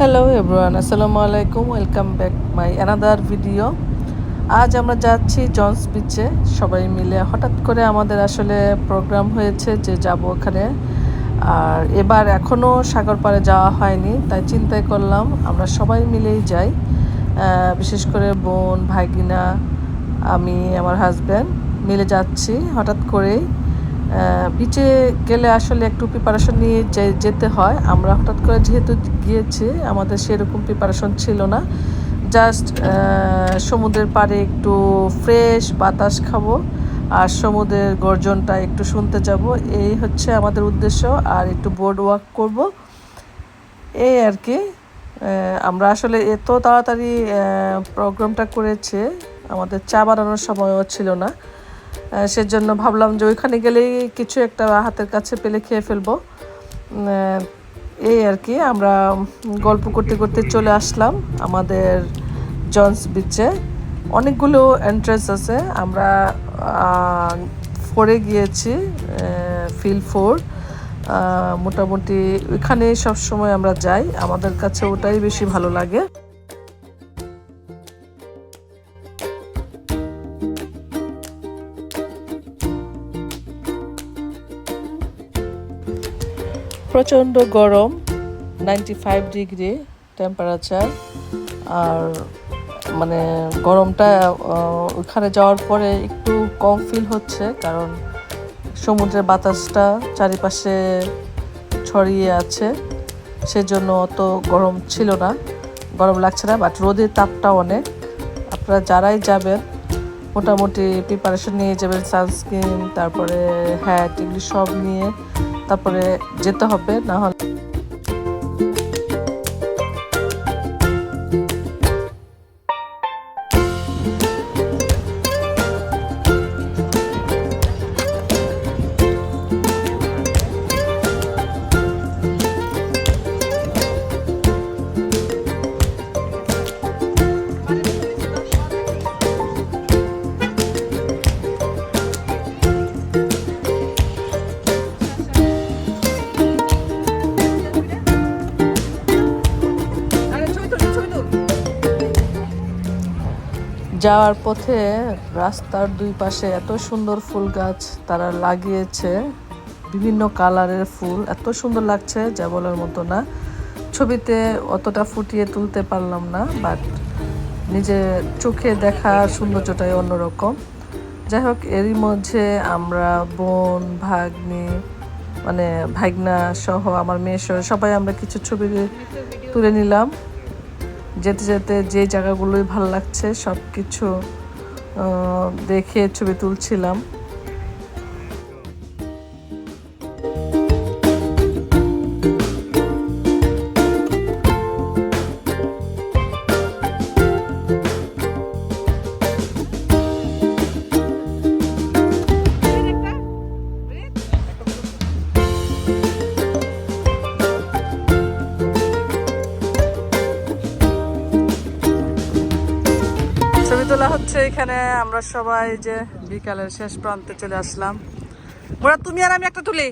Hello everyone আসসালামু আলাইকুম welcome back my another video আজ আমরা যাচ্ছি জন্স বিচে সবাই মিলে হঠাৎ করে আমাদের আসলে প্রোগ্রাম হয়েছে যে যাব ওখানে। আর এবার এখনও সাগর পাড়ে যাওয়া হয়নি, তাই চিন্তাই করলাম আমরা সবাই মিলেই যাই। বিশেষ করে বোন, ভাগিনা, আমি, আমার হাজব্যান্ড মিলে যাচ্ছি হঠাৎ করেই। বিচে গেলে আসলে একটু প্রিপারেশন নিয়ে যেতে হয়। আমরা হঠাৎ করে যেহেতু গিয়েছি, আমাদের সেরকম প্রিপারেশন ছিল না। জাস্ট সমুদ্রের পাড়ে একটু ফ্রেশ বাতাস খাব আর সমুদ্রের গর্জনটা একটু শুনতে যাব। এই হচ্ছে আমাদের উদ্দেশ্য। আর একটু বোর্ড ওয়াক করব। এই আর কি। আমরা আসলে এত তাড়াতাড়ি প্রোগ্রামটা করেছে, আমাদের চা বানানোর সময়ও ছিল না। সেজন্য ভাবলাম যে ওইখানে গেলেই কিছু একটা হাতের কাছে পেলে খেয়ে ফেলব। এই আর কি, আমরা গল্প করতে করতে চলে আসলাম আমাদের জনস বিচে অনেকগুলো এন্ট্রেন্স আছে, আমরা ফোরে গিয়েছি ফিল ফোর মোটামুটি ওইখানে সবসময় আমরা যাই, আমাদের কাছে ওটাই বেশি ভালো লাগে। প্রচণ্ড গরম নাইনটি ফাইভ ডিগ্রি টেম্পারেচার আর মানে গরমটা ওখানে যাওয়ার পরে একটু কম ফিল হচ্ছে, কারণ সমুদ্রের বাতাসটা চারিপাশে ছড়িয়ে আছে, সেজন্য অত গরম ছিল না, গরম লাগছে না বাট রোদের তাপটা অনেক। আপনারা যারাই যাবেন, মোটামুটি প্রিপারেশন নিয়ে যাবেন সানস্ক্রিন তারপরে হ্যাট এগুলি সব নিয়ে তারপরে যেতে হবে না হলে যাওয়ার পথে রাস্তার দুই পাশে এত সুন্দর ফুল গাছ তারা লাগিয়েছে, বিভিন্ন কালারের ফুল, এত সুন্দর লাগছে যা বলার মতো না। ছবিতে অতটা ফুটিয়ে তুলতে পারলাম না বাট নিজে চোখে দেখা সৌন্দর্যটাই অন্যরকম। যাই হোক, এরই মধ্যে আমরা বোন, ভাগ্নি মানে ভাগনা সহ আমার মেয়ে সহ সবাই আমরা কিছু ছবি তুলে নিলাম। যেতে যেতে যে জায়গাগুলোই ভালো লাগছে সব কিছু দেখে ছবি তুলছিলাম। সেইখানে এখানে আমরা সবাই যে বিকালের শেষ প্রান্তে চলে আসলাম। মোরা, তুমি আর আমি একটা তুলি।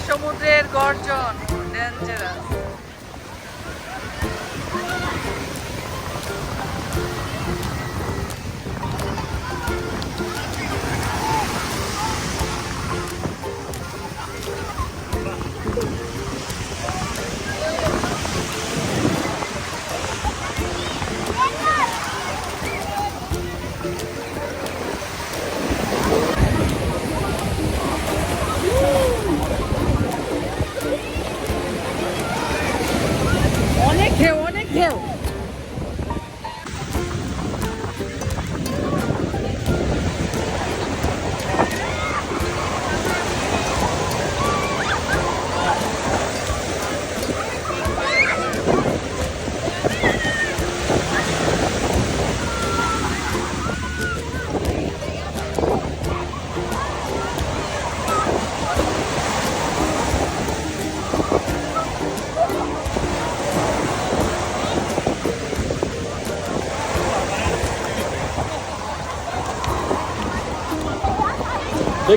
সমুদ্রের গর্জন ডেঞ্জারাস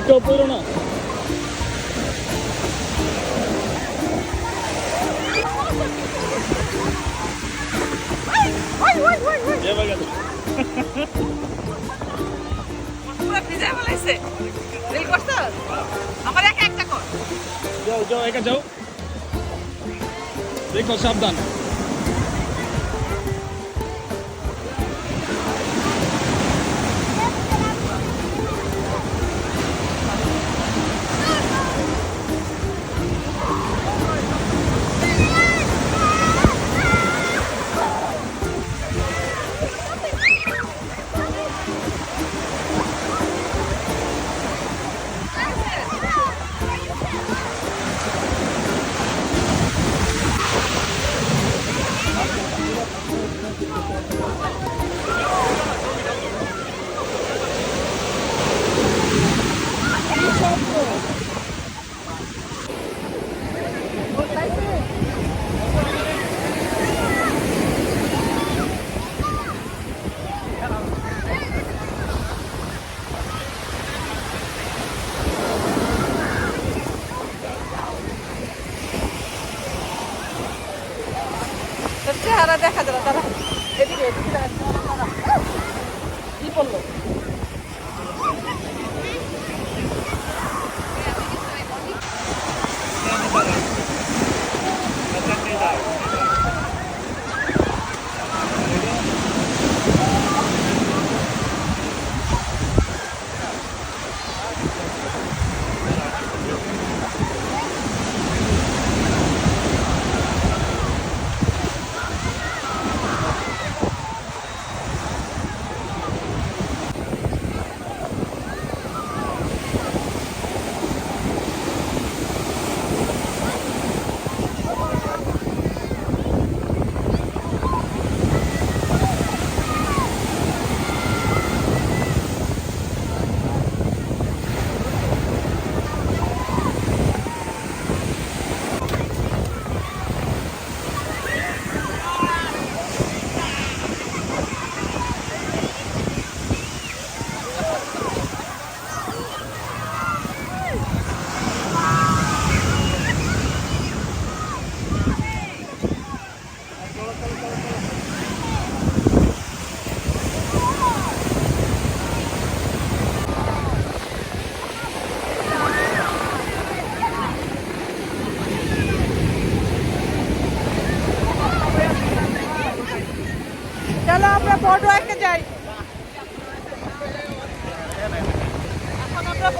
টপ করো না আমার একা একটা কর। যাও যাও একা যাও। দেখো সাবধান।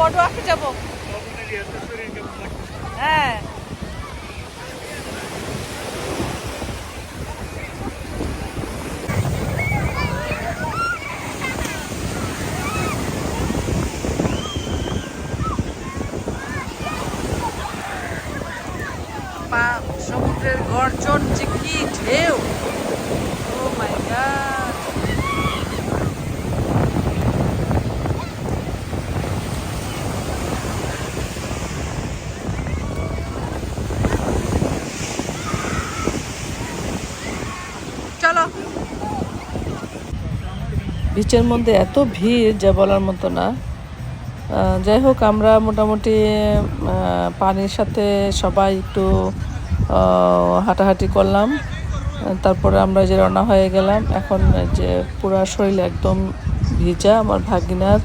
বড় আঁকে যাব। হ্যাঁ। বিচের মধ্যে এত ভিড় যা বলার মতো না। যাই হোক, আমরা মোটামুটি পানির সাথে সবাই একটু হাঁটাহাঁটি করলাম। তারপরে আমরা যে রওনা হয়ে গেলাম, এখন যে পুরো শরীর একদম ভিজা, আমার ভাগিনার।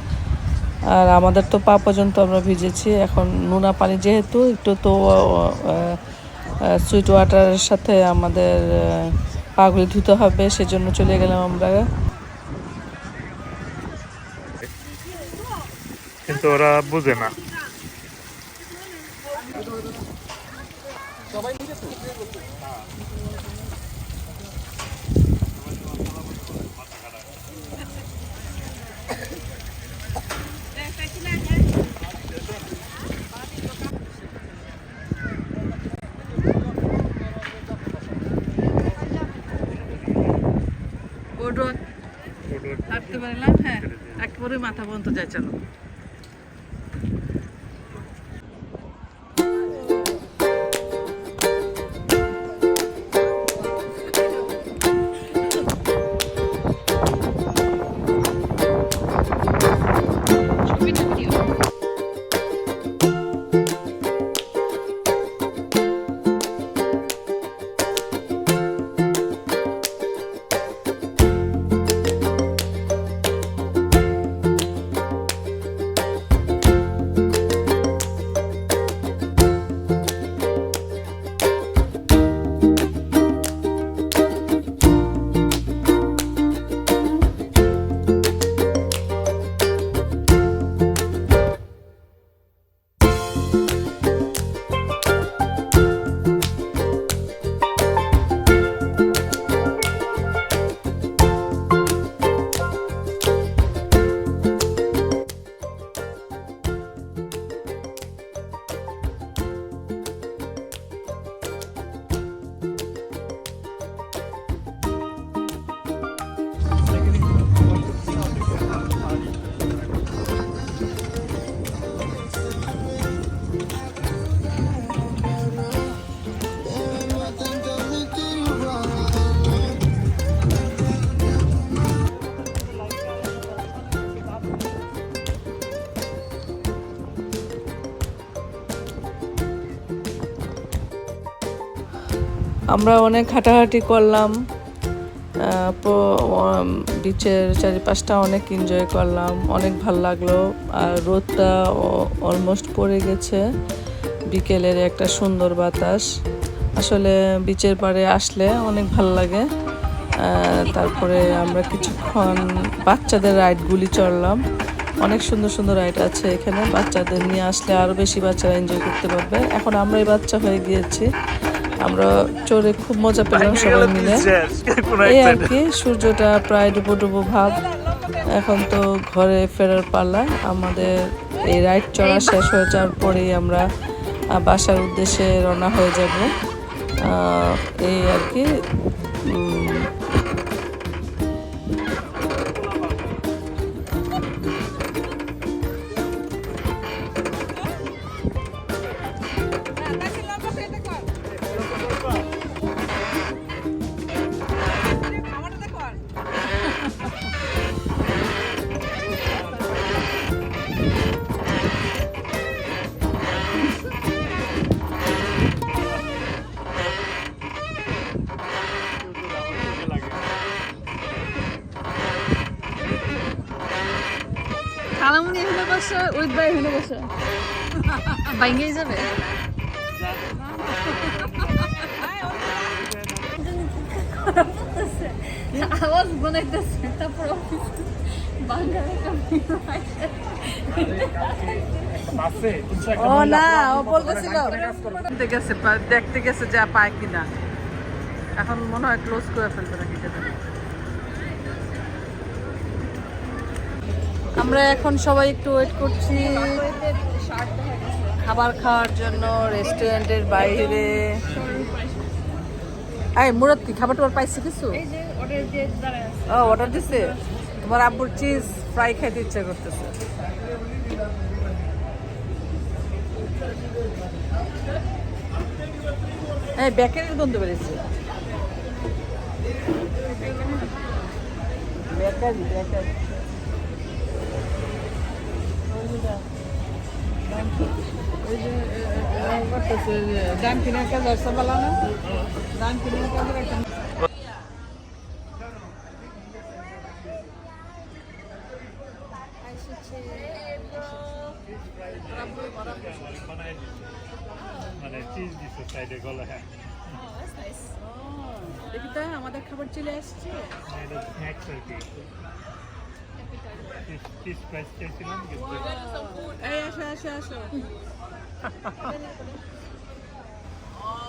আর আমাদের তো পা পর্যন্ত আমরা ভিজেছি। এখন নোনা পানি যেহেতু, একটু তো সুইট ওয়াটারের সাথে আমাদের পাগুলি ধুতে হবে, সেজন্য চলে গেলাম আমরা। কিন্তু ওরা বুঝে না। হাঁটতে পারলাম হ্যাঁ একেবারে মাথা পর্যন্ত যায় চলো। আমরা অনেক হাঁটাহাঁটি করলাম বিচের চারিপাশটা অনেক এনজয় করলাম, অনেক ভালো লাগল, আর রোদটা অলমোস্ট পড়ে গেছে, বিকেলের একটা সুন্দর বাতাস, আসলে বিচের পাড়ে আসলে অনেক ভালো লাগে তারপরে আমরা কিছুক্ষণ বাচ্চাদের রাইডগুলি চড়লাম, অনেক সুন্দর সুন্দর রাইড আছে এখানে, বাচ্চাদের নিয়ে আসলে আরও বেশি বাচ্চারা এনজয় করতে পারবে, এখন আমরাই বাচ্চা হয়ে গিয়েছি আমরা চড়ে খুব মজা পেলাম সবাই মিলে। এই আর কি সূর্যটা প্রায় ডুবো ডুবো ভাব। এখন তো ঘরে ফেরার পাল্লা আমাদের এই রাইড চড়া শেষ হয়ে যাওয়ার পরেই আমরা বাসার উদ্দেশ্যে রওনা হয়ে যাব। এই আর কি বসে ওই বসে। বাইঙ্গেই যাবে? আওয়াজ বানাইতেছে তারপর অফিস দেখতে গেছে পা- দেখতে গেছে যা পায় কিনা। এখন মনে হয় ক্লোজ করে ফেলবে নাকি আমরা এখন সবাই একটু ওয়েট করছি খাবার খাওয়ার জন্য রেস্টুরেন্টের বাইরে। এই মুরাদ কি খাবার টাবার পাইছে কিছু? ও অর্ডার দিছে? তোমার আব্বুর চিজ ফ্রাই খাইতে ইচ্ছা করতেছে। এই বেকারির গন্ধ বেরিয়েছে। বেকারি বেকারি দান কিনে আসছে বলা না? দান কিনে একটা। মানে চিজ দিচ্ছে সাইডে গলা হ্যাঁ দেখি তো আমাদের খাবার চলে আসছে। স্ন্যাক্স আর কি। প্রাইস চাইছিলাম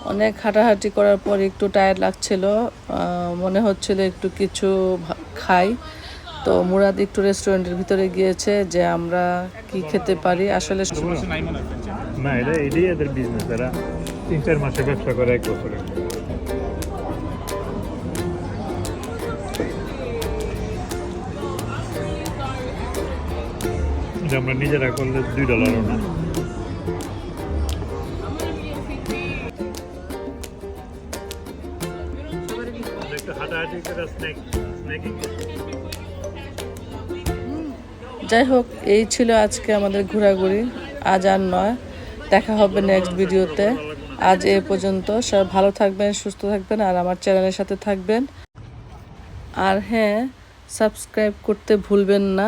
অনেক হাঁটাহাঁটি করার পর একটু টায়ার্ড লাগছিল আহ, মনে হচ্ছিল একটু কিছু খাই। তো মুরাদ একটু রেস্টুরেন্টের ভিতরে গিয়েছে যে আমরা কি খেতে পারি। আসলে নাই না এটা এটাই এদের বিজনেস এরা তিন চার মাসে ব্যবসা করে এক বছরে। এটা আমরা নিজেরা করলে দুই ডলারও না। যাই হোক, এই ছিল আজকে আমাদের ঘোরাঘুরি। আজ আর নয়। দেখা হবে নেক্সট ভিডিওতে আজ এ পর্যন্ত। সবাই ভালো থাকবেন, সুস্থ থাকবেন, আর আমার চ্যানেলের সাথে থাকবেন। আর হ্যাঁ সাবস্ক্রাইব করতে ভুলবেন না।